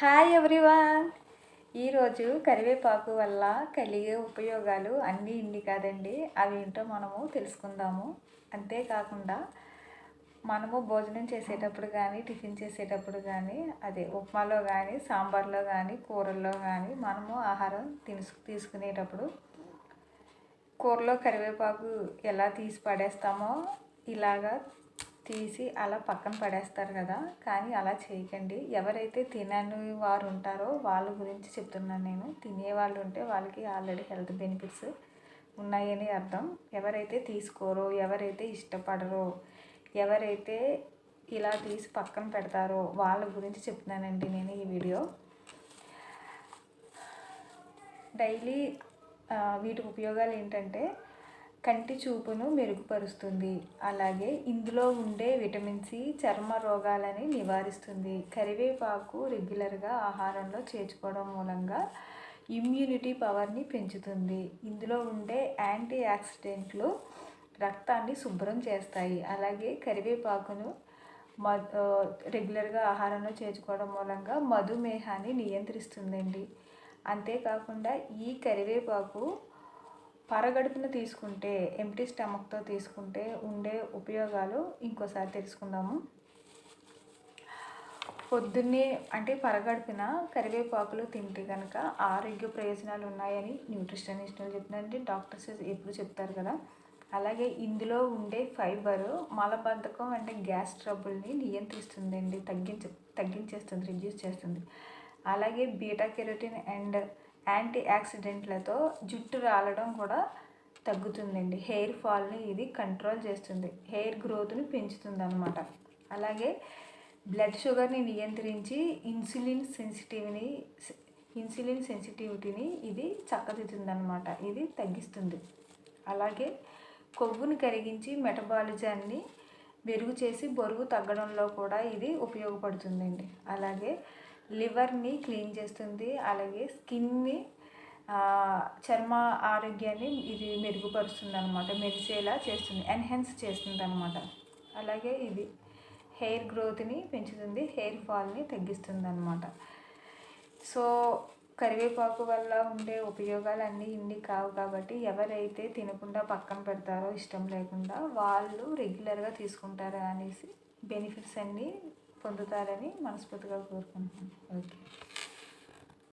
Hi everyone ఈరోజు కరివేపాకు వల్ల కలిగే ఉపయోగాలు అన్నీ ఇన్ని కాదండి. అవి ఏంటో మనము తెలుసుకుందాము. అంతేకాకుండా మనము భోజనం చేసేటప్పుడు కానీ టిఫిన్ చేసేటప్పుడు కానీ అదే ఉప్మాలో కానీ సాంబార్లో కానీ కూరల్లో కానీ మనము ఆహారం తీసు తీసుకునేటప్పుడు కూరలో కరివేపాకు ఎలా తీసి పడేస్తామో ఇలాగా తీసి అలా పక్కన పడేస్తారు కదా కానీ అలా చేయకండి. ఎవరైతే తినని వారు ఉంటారో వాళ్ళ గురించి చెప్తున్నాను నేను. తినే వాళ్ళు ఉంటే వాళ్ళకి ఆల్రెడీ హెల్త్ బెనిఫిట్స్ ఉన్నాయని అర్థం. ఎవరైతే తీసుకోరో ఎవరైతే ఇష్టపడరో ఎవరైతే ఇలా తీసి పక్కన పెడతారో వాళ్ళ గురించి చెప్తున్నానండి నేను ఈ వీడియో. డైలీ వీటి ఉపయోగాలు ఏంటంటే కంటి చూపును మెరుగుపరుస్తుంది. అలాగే ఇందులో ఉండే విటమిన్ సి చర్మ రోగాలని నివారిస్తుంది. కరివేపాకు రెగ్యులర్గా ఆహారంలో చేర్చుకోవడం మూలంగా ఇమ్యూనిటీ పవర్ని పెంచుతుంది. ఇందులో ఉండే యాంటీ ఆక్సిడెంట్లు రక్తాన్ని శుభ్రం చేస్తాయి. అలాగే కరివేపాకును మ రెగ్యులర్గా ఆహారంలో చేర్చుకోవడం మూలంగా మధుమేహాన్ని నియంత్రిస్తుందండి. అంతేకాకుండా ఈ కరివేపాకు పరగడుపున తీసుకుంటే ఎంటీ స్టమక్తో తీసుకుంటే ఉండే ఉపయోగాలు ఇంకోసారి తెలుసుకుందాము. పొద్దున్నే అంటే పరగడుపున కరివేపాకులు తింటే కనుక ఆరోగ్య ప్రయోజనాలు ఉన్నాయని న్యూట్రిషనిస్టులు చెప్తున్నారంటే డాక్టర్స్ ఎప్పుడు చెప్తారు కదా. అలాగే ఇందులో ఉండే ఫైబర్ మలబద్ధకం అంటే గ్యాస్ ట్రబుల్ని నియంత్రిస్తుందండి తగ్గించ తగ్గించేస్తుంది రిడ్యూస్ చేస్తుంది. అలాగే బీటా కెరోటిన్ అండ్ యాంటీ యాక్సిడెంట్లతో జుట్టు రాలడం కూడా తగ్గుతుందండి. హెయిర్ ఫాల్ని ఇది కంట్రోల్ చేస్తుంది. హెయిర్ గ్రోత్ని పెంచుతుంది అనమాట అలాగే బ్లడ్ షుగర్ని నియంత్రించి ఇన్సులిన్ సెన్సిటివ్ని ఇన్సులిన్ సెన్సిటివిటీని ఇది చక్కదిద్దుతుందనమాట ఇది తగ్గిస్తుంది. అలాగే కొవ్వుని కరిగించి మెటబాలిజాన్ని మెరుగు చేసి బరువు తగ్గడంలో కూడా ఇది ఉపయోగపడుతుందండి. అలాగే లివర్ని క్లీన్ చేస్తుంది అలాగే స్కిన్ని చర్మ ఆరోగ్యాన్ని ఇది మెరుగుపరుస్తుంది అనమాట మెరిసేలా చేస్తుంది ఎన్హెన్స్ చేస్తుంది అనమాట అలాగే ఇది హెయిర్ గ్రోత్ని పెంచుతుంది హెయిర్ ఫాల్ని తగ్గిస్తుంది అనమాట సో కరివేపాకు వల్ల ఉండే ఉపయోగాలు అన్నీ ఇన్ని కావు కాబట్టి ఎవరైతే తినకుండా పక్కన పెడతారో ఇష్టం లేకుండా వాళ్ళు రెగ్యులర్గా తీసుకుంటారా అనేసి బెనిఫిట్స్ అన్నీ పొందుతారని మనస్ఫూర్తిగా కోరుకుంటున్నాను. ఓకే.